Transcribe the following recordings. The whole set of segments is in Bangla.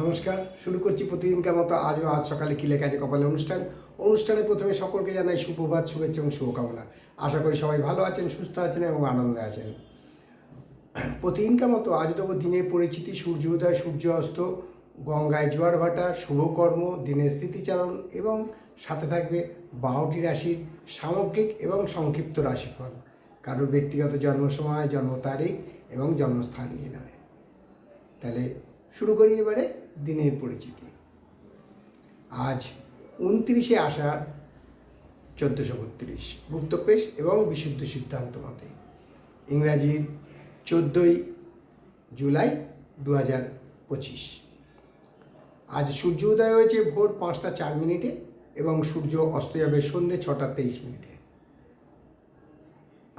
নমস্কার, শুরু করছি প্রতিদিনকার মতো আজও আজ সকালে কি লেখা আছে কপালে অনুষ্ঠান। অনুষ্ঠানে প্রথমে সকলকে জানাই সুপ্রভাত শুভেচ্ছা এবং শুভকামনা। আশা করি সবাই ভালো আছেন, সুস্থ আছেন এবং আনন্দে আছেন। প্রতিদিনকার মতো আজ দেবো দিনের পরিচিতি, সূর্য উদয়, সূর্য অস্ত, গঙ্গায় জোয়ার ভাটা, শুভকর্ম, দিনের স্মৃতিচারণ এবং সাথে থাকবে বারোটি রাশির সামগ্রিক এবং সংক্ষিপ্ত রাশিফল। কারোর ব্যক্তিগত জন্ম সময় জন্ম তারিখ এবং জন্মস্থান নিয়ে নেবে তাহলে শুরু করি এবারে দিনের পরিচিতি। আজ উনত্রিশে আষাঢ় চোদ্দোশো বত্রিশ গুপ্তপ্রেশ এবং বিশুদ্ধ সিদ্ধান্ত মতে। ইংরাজির চোদ্দোই জুলাই দু হাজার পঁচিশ। আজ সূর্য উদয় হয়েছে ভোর পাঁচটা চার মিনিটে এবং সূর্য অস্ত যাবে সন্ধ্যে ছটা তেইশ মিনিটে।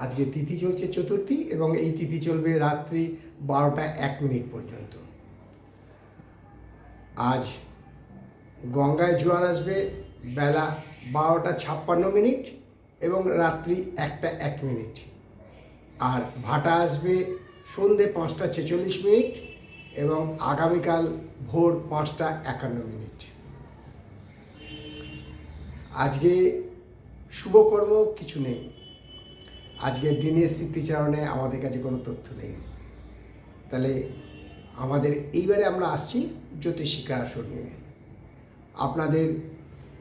আজকে তিথি চলছে চতুর্থী এবং এই তিথি চলবে রাত্রি বারোটা এক মিনিট পর্যন্ত। আজ গঙ্গায় জোয়ার আসবে, বেলা বারোটা ছাপ্পান্ন মিনিট এবং রাত্রি একটা এক মিনিট। আর ভাটা আসবে সন্ধে পাঁচটা ছেচল্লিশ মিনিট এবং আগামীকাল ভোর পাঁচটা একান্ন মিনিট। আজকে শুভকর্ম কিছু নেই। আজকের দিনের স্মৃতিচারণে আমাদের কাছে কোনো তথ্য নেই। তাহলে আমাদের এইবারে আমরা আসছি জ্যোতিষিকা আসর নিয়ে। আপনাদের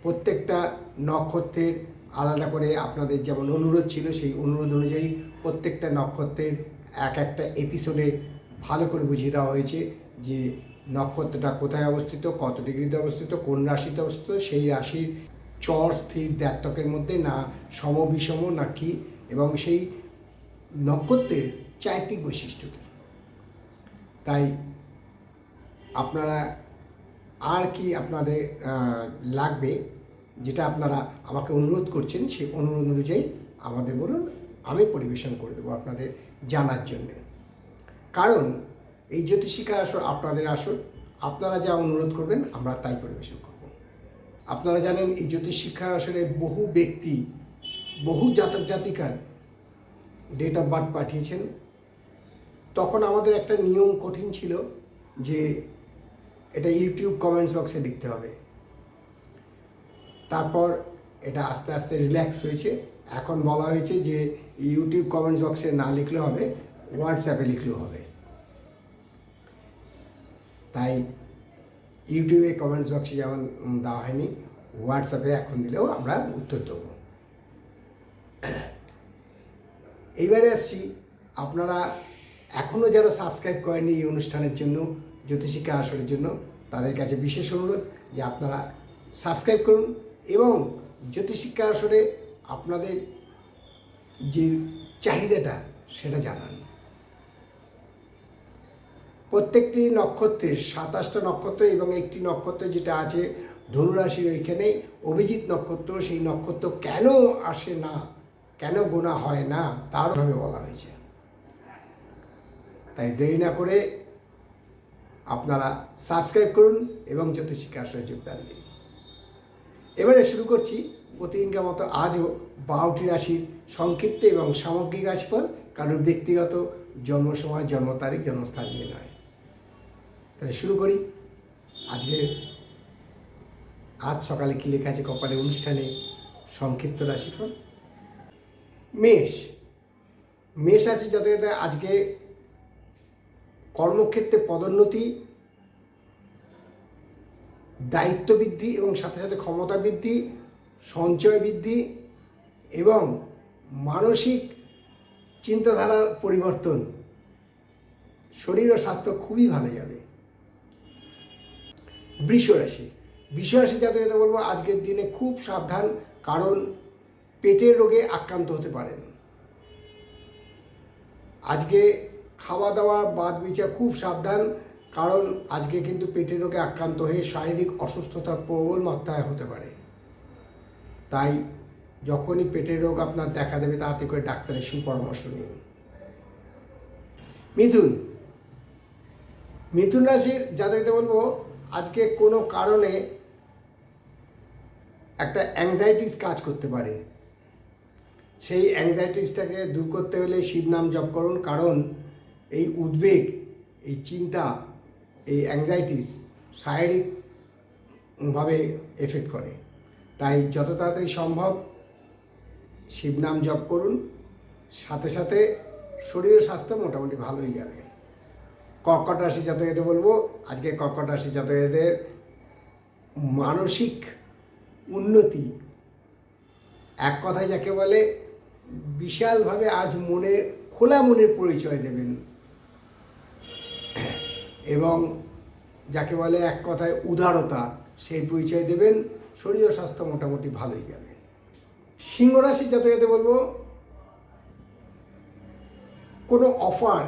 প্রত্যেকটা নক্ষত্রের আলাদা করে আপনাদের যেমন অনুরোধ ছিল, সেই অনুরোধ অনুযায়ী প্রত্যেকটা নক্ষত্রের এক একটা এপিসোডে ভালো করে বুঝিয়ে দেওয়া হয়েছে যে নক্ষত্রটা কোথায় অবস্থিত, কত ডিগ্রিতে অবস্থিত, কোন রাশিতে অবস্থিত, সেই রাশির চর, স্থির দ্ব্যর্থকের মধ্যে না সমবিষম, না কি? এবং সেই নক্ষত্রের চারিত্রিক বৈশিষ্ট্য কী? তাই আপনারা আর কি আপনাদের লাগবে যেটা আপনারা আমাকে অনুরোধ করছেন সেই অনুরোধ অনুযায়ী আমাদের বলুন, আমি পরিবেশন করে দেবো আপনাদের জানার জন্য। কারণ এই জ্যোতিষিকা আসর আপনাদের আসর, আপনারা যা অনুরোধ করবেন, আমরা তাই পরিবেশন করব। আপনারা জানেন, এই জ্যোতিষ শিক্ষা আসরে বহু ব্যক্তি, বহু জাতক জাতিকার ডেট অফ বার্থ পাঠিয়েছেন। তখন আমাদের একটা নিয়ম কঠিন ছিল যে এটা ইউটিউব কমেন্টস বক্সে লিখতে হবে। তারপর এটা আস্তে আস্তে রিল্যাক্স হয়েছে। এখন বলা হয়েছে যে ইউটিউব কমেন্টস বক্সে না লিখলে হবে হোয়াটসঅ্যাপে লিখলেও হবে। তাই ইউটিউবে কমেন্টস বক্সে যেমন দেওয়া হয়নি হোয়াটসঅ্যাপে এখন দিলেও আমরা উত্তর দেবো। এইবারে আসছি, আপনারা এখনও যারা সাবস্ক্রাইব করেনি এই অনুষ্ঠানের জন্য জ্যোতিষিকা আসরের জন্য, তাদের কাছে বিশেষ অনুরোধ যে আপনারা সাবস্ক্রাইব করুন এবং জ্যোতিষিক্ষা আসরে আপনাদের যে চাহিদাটা, সেটা জানান। প্রত্যেকটি নক্ষত্রের সাতাশটা নক্ষত্র এবং একটি নক্ষত্র যেটা আছে, ধনুরাশির ওইখানে অভিজিৎ নক্ষত্র, সেই নক্ষত্র কেন আসে না, কেন গোনা হয় না তারভাবে বলা হয়েছে। তাই দেরি না করে আপনারা সাবস্ক্রাইব করুন এবং জ্যোতিষিকা আসরে যোগদান দিন। এবারে শুরু করছি প্রতিদিনকার মতো আজও বারোটি রাশির সংক্ষিপ্ত এবং সামগ্রিক রাশিফল কারোর ব্যক্তিগত জন্ম সময়, জন্ম তারিখ, জন্মস্থান নিয়ে নয়। তাহলে শুরু করি। আজকে আজ সকালে কি লেখা আছে কপালে অনুষ্ঠানে সংক্ষিপ্ত রাশিফল? মেষ। মেষ রাশি যাদের আজকে কর্মক্ষেত্রে পদোন্নতি দায়িত্ব বৃদ্ধি এবং সাথে সাথে ক্ষমতা বৃদ্ধি, সঞ্চয় বৃদ্ধি এবং মানসিক চিন্তাধারার পরিবর্তন। শরীর ও স্বাস্থ্য খুবই ভালো যাবে। বৃষ রাশি। বৃষ রাশি যাদের এটা বলব, আজকের দিনে খুব সাবধান, কারণ পেটের রোগে আক্রান্ত হতে পারেন। আজকে খাওয়া দাওয়া বাদ বিচার খুব সাবধান, কারণ আজকে কিন্তু পেটের রোগে আক্রান্ত হয়ে শারীরিক অসুস্থতার প্রবল মাত্রায় হতে পারে। তাই যখনই পেটের রোগ আপনার দেখা দেবে, তাড়াতাড়ি করে ডাক্তারের সুপরামর্শ নিন। মিথুন। মিথুন রাশির যাদেরকে বলব, আজকে কোনো কারণে একটা অ্যাংজাইটিস কাজ করতে পারে। সেই অ্যাংজাইটিসটাকে দূর করতে হলে শিব নাম জপ করুন, কারণ এই উদ্বেগ, এই চিন্তা, এই অ্যাংজাইটিস শারীরিকভাবে এফেক্ট করে। তাই যত তাড়াতাড়ি সম্ভব শিবনাম জপ করুন। সাথে সাথে শরীরের স্বাস্থ্য মোটামুটি ভালোই যাবে। কর্কট রাশি জাতকেতে বলব, আজকে কর্কট রাশি জাতকেদের মানসিক উন্নতি। এক কথায় যাকে বলে, বিশালভাবে আজ মনে খোলা মনের পরিচয় দেবেন। এবং যাকে বলে এক কথায় উদারতা, সেই পরিচয় দেবেন। শরীর স্বাস্থ্য মোটামুটি ভালোই যাবে। সিংহ রাশি যাতে যাতে বলব, কোনো অফার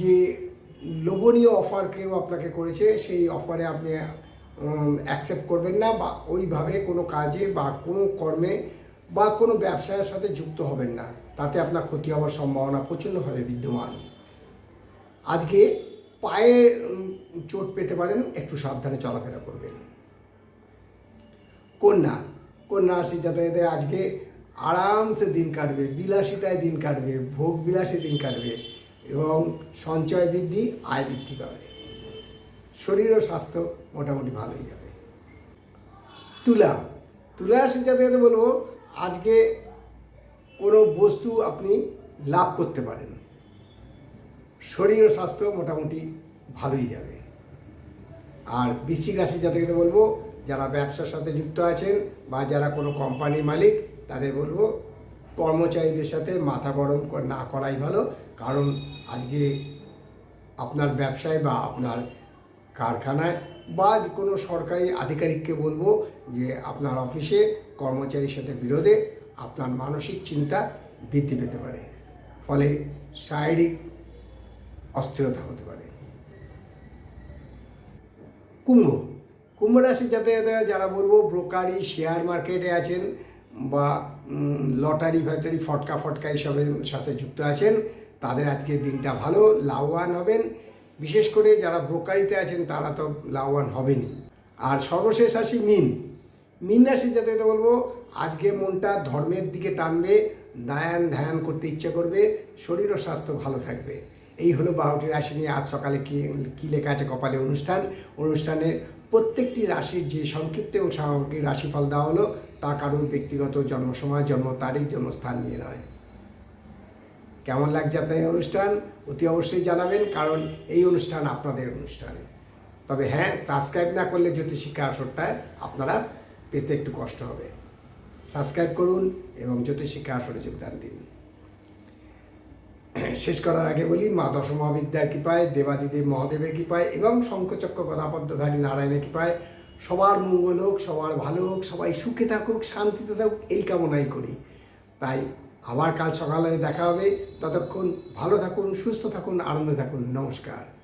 যে লোভনীয় অফার কেউ আপনাকে করেছে, সেই অফারে আপনি অ্যাকসেপ্ট করবেন না বা ওইভাবে কোনো কাজে বা কোনো কর্মে বা কোনো ব্যবসায়ের সাথে যুক্ত হবেন না। তাতে আপনার ক্ষতি হওয়ার সম্ভাবনা প্রচণ্ডভাবে বিদ্যমান। আজকে পায়ে চোট পেতে পারেন, একটু সাবধানে চলাফেরা করবেন। কন্যা কন্যা রাশি জাতকদের আজকে আরামসে দিন কাটবে, বিলাসিতায় দিন কাটবে, ভোগ বিলাসে দিন কাটবে এবং সঞ্চয় বৃদ্ধি, আয় বৃদ্ধি পাবে। শরীর ও স্বাস্থ্য মোটামুটি ভালোই যাবে। তুলা তুলা রাশি জাতকদের বলব, আজকে কোনো বস্তু আপনি লাভ করতে পারেন। শরীর ও স্বাস্থ্য মোটামুটি ভালোই যাবে। আর বৃশ্চিক রাশি জাতককে বলব, যারা ব্যবসার সাথে যুক্ত আছেন বা যারা কোনো কোম্পানির মালিক, তাদের বলব, কর্মচারীদের সাথে মাথা গরম না করাই ভালো। কারণ আজকে আপনার ব্যবসায় বা আপনার কারখানায় বা কোনো সরকারি আধিকারিককে বলব যে আপনার অফিসে কর্মচারীর সাথে বিরোধে আপনার মানসিক চিন্তা বৃদ্ধি পেতে পারে। ফলে শারীরিক অস্থিরতা হতে পারে। কুম্ভ। কুম্ভ রাশি যাতে যারা বলব ব্রোকারি শেয়ার মার্কেটে আছেন বা লটারি ফ্যাক্টরি ফটকা ফটকা এইসবের সাথে যুক্ত আছেন, তাদের আজকে দিনটা ভালো, লাভবান হবেন। বিশেষ করে যারা ব্রোকারিতে আছেন, তারা তো লাভবান হবেনই। আর সর্বশেষ আসি মিন। মিন রাশি যাতে বলব, আজকে মনটা ধর্মের দিকে টানবে দায়ান ধ্যান করতে ইচ্ছে করবে, শরীর ও স্বাস্থ্য ভালো থাকবে। এই হলো বারোটি রাশি নিয়ে আজ সকালে কি, কী লেখা আছে কপালে অনুষ্ঠান। অনুষ্ঠানে প্রত্যেকটি রাশির যে সংক্ষিপ্ত এবং সামগ্রিক রাশিফল দেওয়া হলো, তা কারোর ব্যক্তিগত জন্ম সময় জন্ম তারিখ জন্মস্থান নিয়ে নয়। কেমন লাগছে আপনার এই অনুষ্ঠান? অতি অবশ্যই জানাবেন, কারণ এই অনুষ্ঠান আপনাদের অনুষ্ঠান। তবে হ্যাঁ সাবস্ক্রাইব না করলে জ্যোতিষিক্ষা আসরটা আপনারা পেতে একটু কষ্ট হবে। সাবস্ক্রাইব করুন এবং জ্যোতিষিক্ষা আসরে যোগদান দিন। শেষ করার আগে বলি মা দশমহাবিদ্যার কৃপায়, দেবাদিদেব মহাদেবের কৃপায় এবং শঙ্খচক্র গদাপদ্মধারী নারায়ণের কৃপায় সবার মঙ্গল হোক, সবার ভালো হোক, সবাই সুখে থাকুক, শান্তিতে থাকুক, এই কামনাই করি। তাই আবার কাল সকালে দেখা হবে। ততক্ষণ ভালো থাকুন, সুস্থ থাকুন, আনন্দে থাকুন। নমস্কার।